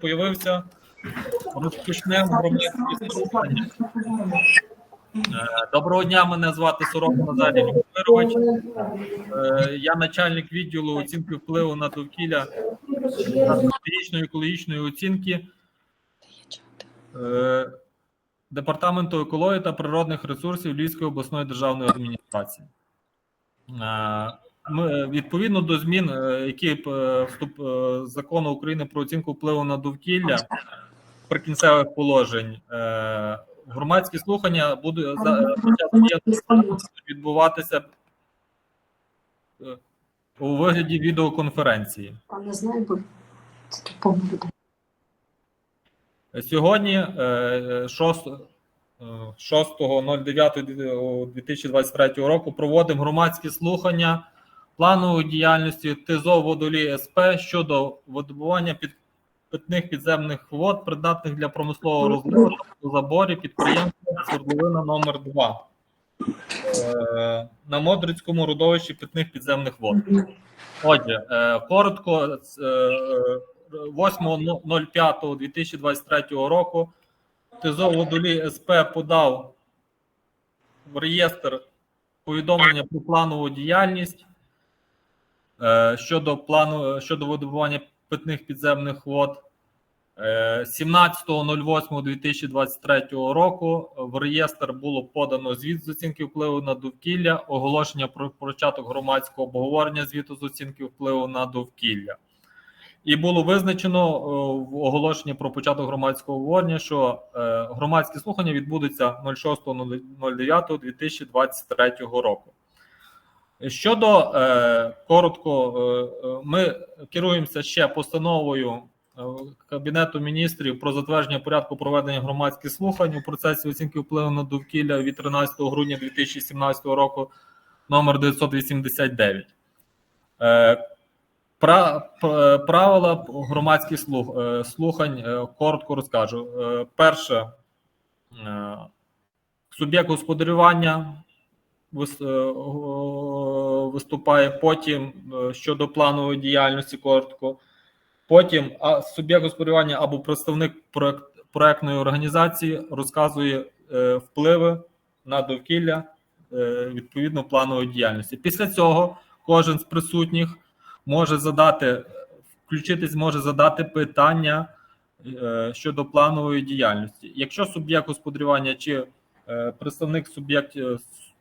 появився. Е, Доброго дня, мене звати Сорока Назарій Любомирович. Е, Я начальник відділу оцінки впливу на довкілля стратегічної екологічної оцінки е, Департаменту екології та природних ресурсів Львівської обласної державної адміністрації. Е, Ми, відповідно до змін, е, які е, вступ закону України про оцінку впливу на довкілля прикінцевих положень, громадські слухання будуть відбуватися у вигляді відеоконференції. Сьогодні, е, 6 е, 6.09.2023 року, проводимо громадські слухання планової діяльності ТИЗО «Водолій СП» щодо видобування під питних підземних вод, придатних для промислового розливу у заборі підприємства «Свердловина номер 2 е, на Модрицькому родовищі питних підземних вод. Отже, е, коротко, е, 8.05.2023 року ТЗО Водолій СП подав в реєстр повідомлення про планову діяльність щодо плану щодо видобування питних підземних вод. Е, 17.08.2023 року в реєстр було подано звіт з оцінки впливу на довкілля, оголошення про початок громадського обговорення звіту з оцінки впливу на довкілля. І було визначено е, в оголошенні про початок громадського обговорення, що е, громадські слухання відбудуться 06.09.2023 року. Щодо е, коротко, е, е, ми керуємося ще постановою Кабінету міністрів про затвердження порядку проведення громадських слухань у процесі оцінки впливу на довкілля від 13 грудня 2017 року номер 989. Е, Пра, п- правила громадських слухань коротко розкажу. Перше, суб'єкт господарювання виступає, потім е, щодо планової діяльності коротко. Потім суб'єкт господарювання або представник проект, проектної організації розказує е, впливи на довкілля е, відповідно планової діяльності. Після цього кожен з присутніх може задати, включитись, може задати питання е, щодо планової діяльності. Якщо суб'єкт господарювання чи е, представник суб'єкт, е, с- ну,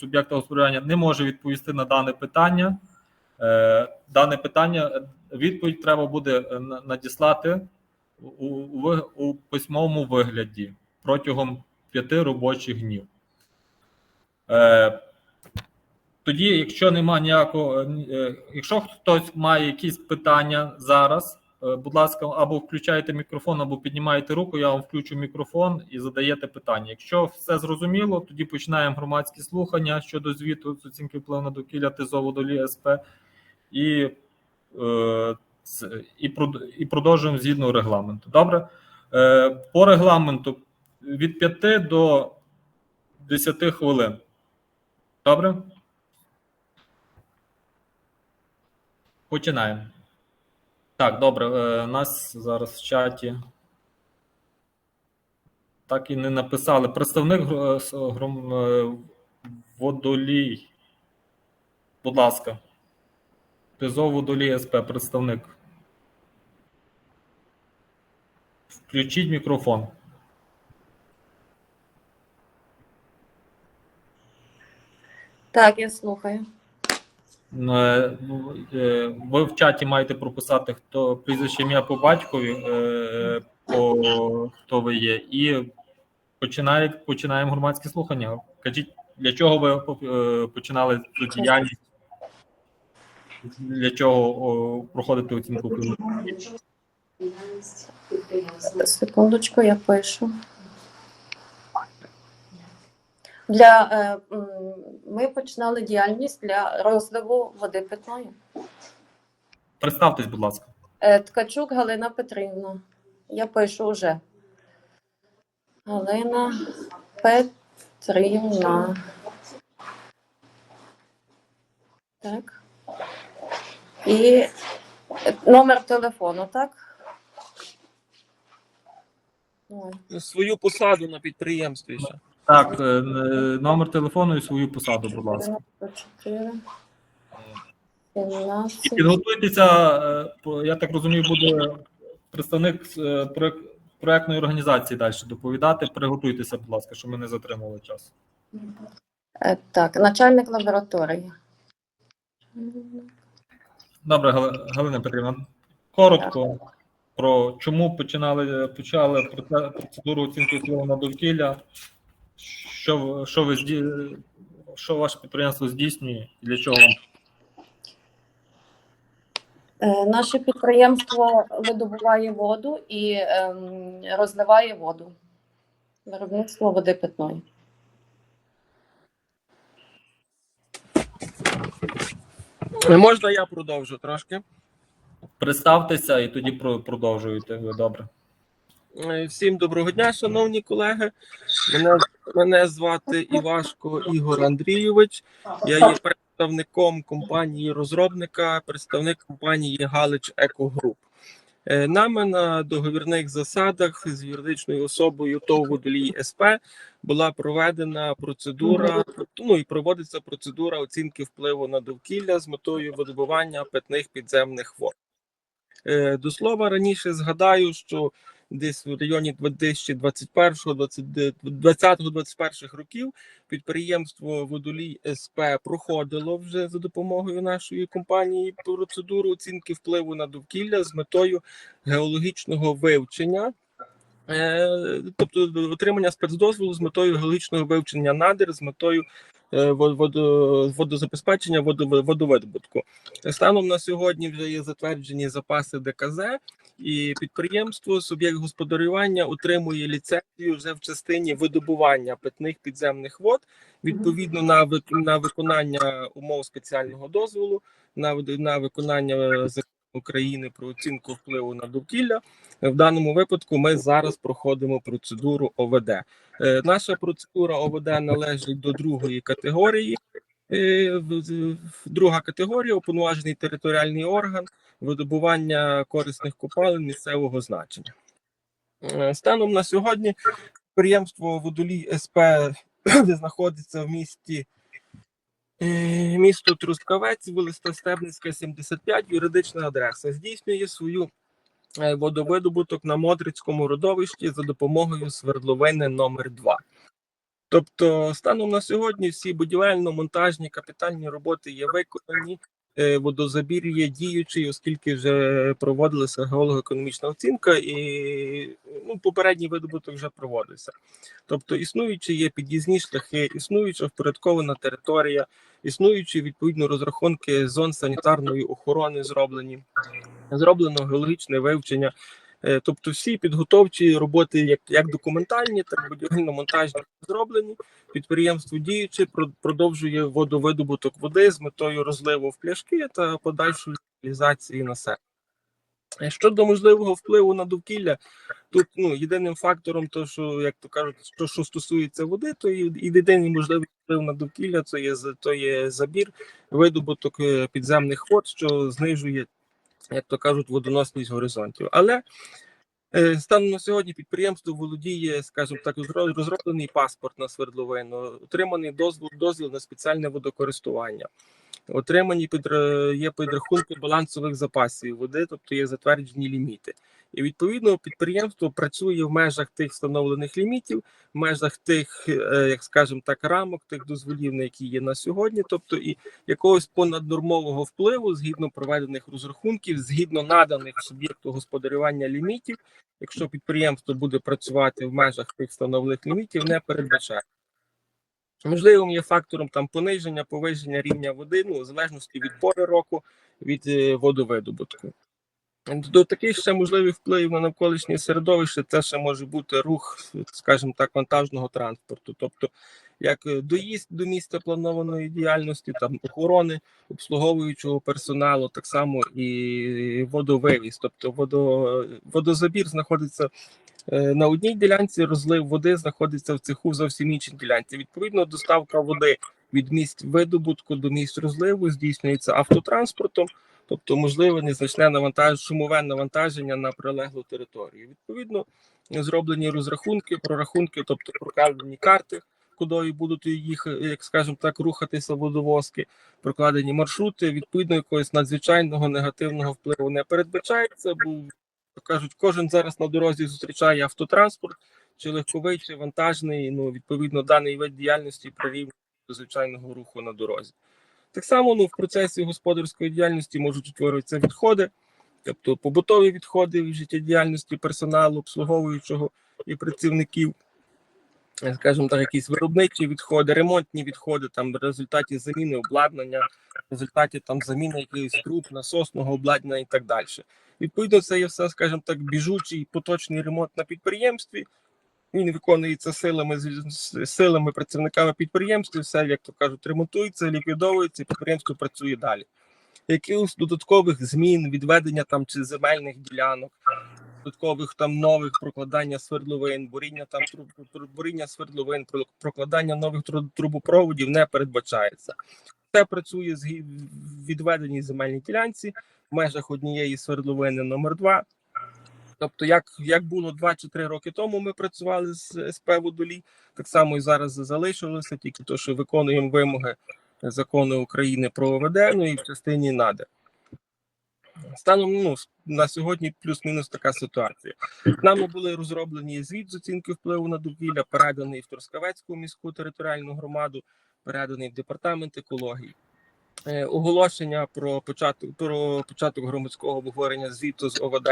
суб'єкта господарювання не може відповісти на дане питання, е, дане питання відповідь треба буде е, надіслати у, у, у письмовому вигляді протягом п'яти робочих днів. Е, тоді, якщо немає ніякого, якщо хтось має якісь питання зараз, будь ласка, або включайте мікрофон, або піднімаєте руку, я вам включу мікрофон і задаєте питання. Якщо все зрозуміло, тоді починаємо громадські слухання щодо звіту з оцінки впливу на довкілля ТЗО «Водолій СП і, е, і, і продовжуємо згідно регламенту. Добре? Е, по регламенту від 5 до 10 хвилин. Добре? Починаємо. Так, добре. е, Нас зараз в чаті. Так і не написали. Представник гром- е, водолій. Будь ласка. ТЗО Водолій СП, представник. Включіть мікрофон. Так, я слухаю. Е, ну, е, Ви в чаті маєте прописати, хто прізвище ім'я по батькові, е, по хто ви є, і починає, починаємо громадські слухання. Кажіть, для чого ви починали цю діяльність? Для чого проходити оцінку? Секундочку, я пишу. Для, е, ми починали діяльність для розливу води питної. Представтесь, будь ласка. Е, Ткачук Галина Петрівна. Я пишу вже. Галина Петрівна. Так. І номер телефону, так? Ой. свою посаду на підприємстві ще. Так, е, е, номер телефону і свою посаду, будь ласка. 94, 17. Підготуйтеся, е, я так розумію, буде представник проектної організації далі доповідати. Приготуйтеся, будь ласка, щоб ми не затримували час. Так, начальник лабораторії. Добре, Гали- Галина Петрівна, коротко про чому починали почали проце- процедуру оцінки впливу на довкілля, що, що ви що ваше підприємство здійснює і для чого вам Е, Наше підприємство видобуває воду і ем, розливає воду. Виробництво води питної. Можна я продовжу трошки? представтеся і тоді про- продовжуєте. Ви добре. Е, Всім доброго дня, шановні колеги. Мене, мене звати Івашко Ігор Андрійович. Я є представником компанії розробника, представник компанії Галич Екогруп. Е, Нами на договірних засадах з юридичною особою ТОВ «Водолій СП була проведена процедура, ну і проводиться процедура оцінки впливу на довкілля з метою видобування питних підземних вод. Е, До слова, раніше згадаю, що десь в районі 2021-2021 років підприємство Водолій СП проходило вже за допомогою нашої компанії процедуру оцінки впливу на довкілля з метою геологічного вивчення. Е, Тобто отримання спецдозволу з метою геологічного вивчення надр, з метою е, во- водозабезпечення водовидобутку. Станом на сьогодні вже є затверджені запаси ДКЗ, і підприємство суб'єкт господарювання отримує ліцензію вже в частині видобування питних підземних вод відповідно на на виконання умов спеціального дозволу, на на виконання України про оцінку впливу на довкілля. В даному випадку ми зараз проходимо процедуру ОВД. Е, Наша процедура ОВД належить до другої категорії. Е, Друга категорія уповноважений територіальний орган видобування корисних копалин місцевого значення. Е, Станом на сьогодні підприємство Водолій СП де знаходиться в місті е, місто Трускавець, вулиця Стебницька, 75, юридична адреса. Здійснює свою е, водовидобуток на Модрицькому родовищі за допомогою свердловини номер 2 Тобто, станом на сьогодні всі будівельно-монтажні капітальні роботи є виконані. Е, Водозабір є діючий, оскільки вже проводилася геолого-економічна оцінка, і ну, попередній видобуток вже проводився. Тобто, існуючі є під'їзні шляхи, існуюча впорядкована територія, існуючі відповідно розрахунки зон санітарної охорони зроблені, зроблено геологічне вивчення. Е, Тобто всі підготовчі роботи, як, як документальні, так і будівельно-монтажні зроблені. Підприємство діюче про- продовжує водовидобуток води з метою розливу в пляшки та подальшої реалізації населення. Е, Щодо можливого впливу на довкілля, тут ну єдиним фактором, то що як то кажуть, що, що стосується води, то єдиний можливий вплив на довкілля це є то є забір, видобуток е, підземних вод, що знижує, як то кажуть, водоносність горизонтів. Але Е, Станом на сьогодні підприємство володіє, скажімо так, розро- розроблений паспорт на свердловину, отриманий дозвіл, дозвіл на спеціальне водокористування. Отримані під є підрахунки балансових запасів води, тобто є затверджені ліміти. І відповідно підприємство працює в межах тих встановлених лімітів, в межах тих, е, як скажемо так, рамок, тих дозволів, на які є на сьогодні, тобто і якогось понаднормового впливу згідно проведених розрахунків, згідно наданих суб'єкту господарювання лімітів, якщо підприємство буде працювати в межах тих встановлених лімітів, не передбачає. Можливим є фактором там пониження, повищення рівня води, ну, в залежності від пори року, від е, водовидобутку. До таких ще можливих впливів на навколишнє середовище це ще може бути рух, скажімо так, вантажного транспорту, тобто як е, доїзд до місця планованої діяльності, там охорони обслуговуючого персоналу, так само і водовивіз, тобто водо, водозабір знаходиться е, на одній ділянці, розлив води знаходиться в цеху зовсім іншій ділянці. Відповідно, доставка води від місць видобутку до місць розливу здійснюється автотранспортом. Тобто можливе незначне навантаж, шумове навантаження на прилеглу територію. Відповідно, зроблені розрахунки, прорахунки, тобто прокладені карти, кудою будуть їх, як скажемо так, рухатися водовозки, прокладені маршрути. Відповідно, якогось надзвичайного негативного впливу не передбачається, бо кажуть, кожен зараз на дорозі зустрічає автотранспорт, чи легковий, чи вантажний. Ну, відповідно, даний вид діяльності прирівнює до звичайного руху на дорозі. Так само ну, в процесі господарської діяльності можуть утворюватися відходи, тобто побутові відходи від життєдіяльності персоналу, обслуговуючого і працівників, е, скажімо так, якісь виробничі відходи, ремонтні відходи, там в результаті заміни обладнання, в результаті там заміни якихось труб, насосного обладнання і так далі. Відповідно, це є все, скажімо так, біжучий поточний ремонт на підприємстві. Він виконується силами силами працівниками підприємства, все, як то кажуть, ремонтується, ліквідовується, і підприємство працює далі. Якихось додаткових змін, відведення там чи земельних ділянок, додаткових там нових прокладання свердловин, буріння там труб, буріння свердловин, прокладання нових тру- трубопроводів не передбачається. Це працює з відведеній земельній ділянці в межах однієї свердловини номер 2 Тобто, як, як було 2 чи 3 роки тому, ми працювали з СП Водолій, так само і зараз залишилося, тільки то, що виконуємо вимоги закону України про ОВД, ну і в частині НАДЕ. Станом ну, на сьогодні плюс-мінус така ситуація. Нами були розроблені звіт з оцінки впливу на довкілля, переданий в Трускавецьку міську територіальну громаду, переданий в департамент екології. Е, Оголошення про початок про початок громадського обговорення звіту з ОВД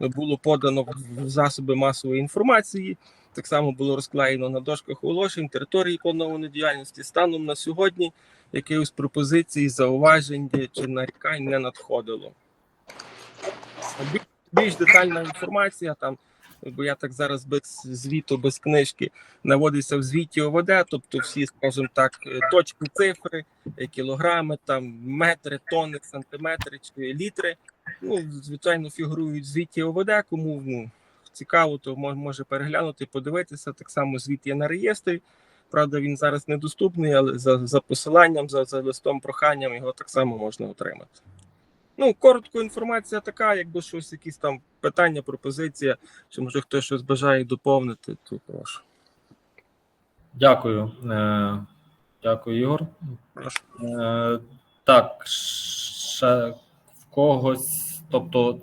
було подано в засоби масової інформації. Так само було розклеєно на дошках оголошень території планованої діяльності. Станом на сьогодні якихось пропозицій, зауважень чи нарікань не надходило. Більш детальна інформація там, бо я так зараз без звіту, без книжки наводиться в звіті ОВД, тобто всі, скажімо так, точки цифри, е, кілограми, там метри, тони, сантиметри чи літри. Ну, звичайно, фігурують звіті ОВД, кому ну, цікаво, то може переглянути, подивитися. Так само звіт є на реєстрі. Правда, він зараз недоступний, але за, за посиланням, за, за листом проханням його так само можна отримати. Ну, коротко, інформація така, якби щось, якісь там питання, пропозиція, чи може хтось щось бажає доповнити, то прошу. Дякую. Е, Дякую, Ігор. Прошу. Е, Так, ще в когось, тобто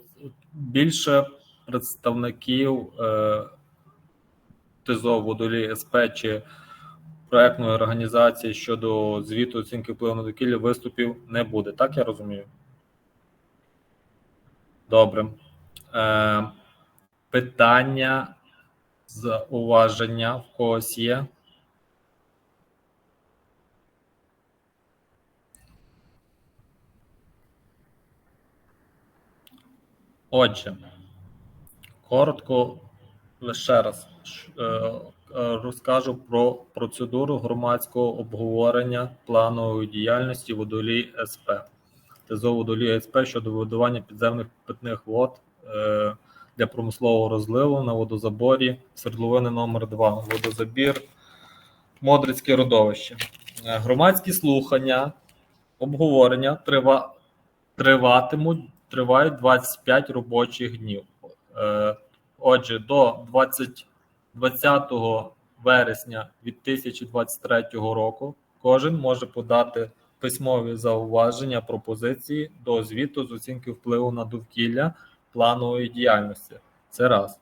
більше представників е, ТИЗО Водолій СП чи проектної організації щодо звіту оцінки впливу на довкілля виступів не буде. Так я розумію? Добре. Е, Питання, зауваження в когось є? Отже, коротко лише раз е, е, розкажу про процедуру громадського обговорення планової діяльності водолій СП. ТЗО водолій СП щодо видавання підземних питних вод е, для промислового розливу на водозаборі свердловини номер 2 водозабір Модрицьке родовище. Е, Громадські слухання, обговорення трива, триватимуть тривають 25 робочих днів. Е, Отже, до 20, 20 вересня 2023 року кожен може подати письмові зауваження, пропозиції до звіту з оцінки впливу на довкілля планової діяльності. Це раз.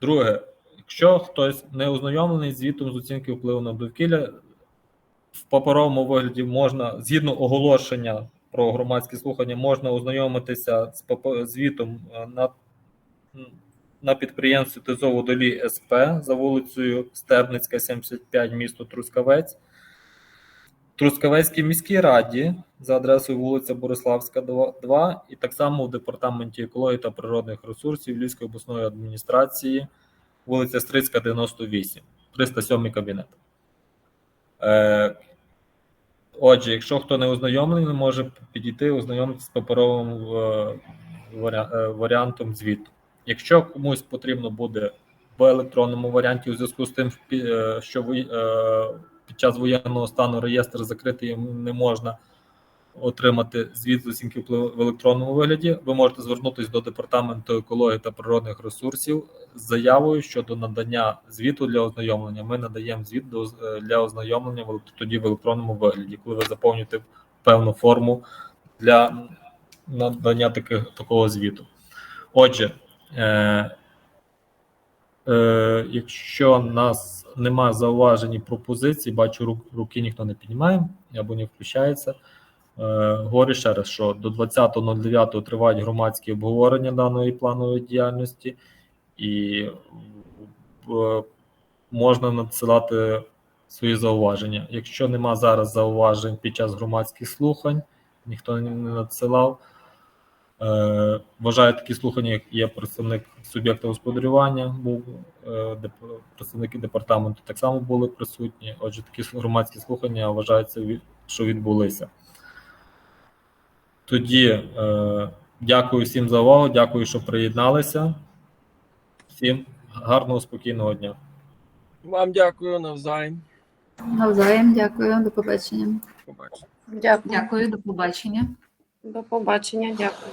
Друге, якщо хтось не ознайомлений з звітом з оцінки впливу на довкілля, в паперовому вигляді можна згідно оголошення про громадські слухання, можна ознайомитися з звітом е, на, на підприємстві ТЗО Водолій СП за вулицею Стерницька, 75, місто Трускавець. Трускавецькій міській раді за адресою вулиця Бориславська, 2, і так само в департаменті екології та природних ресурсів Львівської обласної адміністрації, вулиця Стрицька, 98, 307 кабінет. Е, Отже, якщо хто не ознайомлений, може підійти ознайомитися з паперовим е, е, варіантом звіту. Якщо комусь потрібно буде в електронному варіанті у зв'язку з тим, е, що ви- під час воєнного стану реєстр закритий не можна отримати звіт з оцінки впливу в електронному вигляді, ви можете звернутися до департаменту екології та природних ресурсів з заявою щодо надання звіту для ознайомлення. Ми надаємо звіт е, для ознайомлення тоді в електронному вигляді, коли ви заповнюєте певну форму для надання таких такого звіту. Отже, е, якщо нас немає зауважень і пропозицій, бачу, рук, руки ніхто не піднімає або не включається. Е, говорю ще раз, що до 20.09 тривають громадські обговорення даної планової діяльності, і е, можна надсилати свої зауваження. Якщо нема зараз зауважень під час громадських слухань, ніхто не надсилав. Е, Вважаю такі слухання, як є представник суб'єкта господарювання, був е, представники департаменту так само були присутні. Отже, такі громадські слухання вважаються, що відбулися. Тоді е, дякую всім за увагу, дякую, що приєдналися. Всім гарного, спокійного дня. Вам дякую навзаєм. Навзаєм, дякую, до побачення. Дякую. Дякую, до побачення. До побачення. Дякую.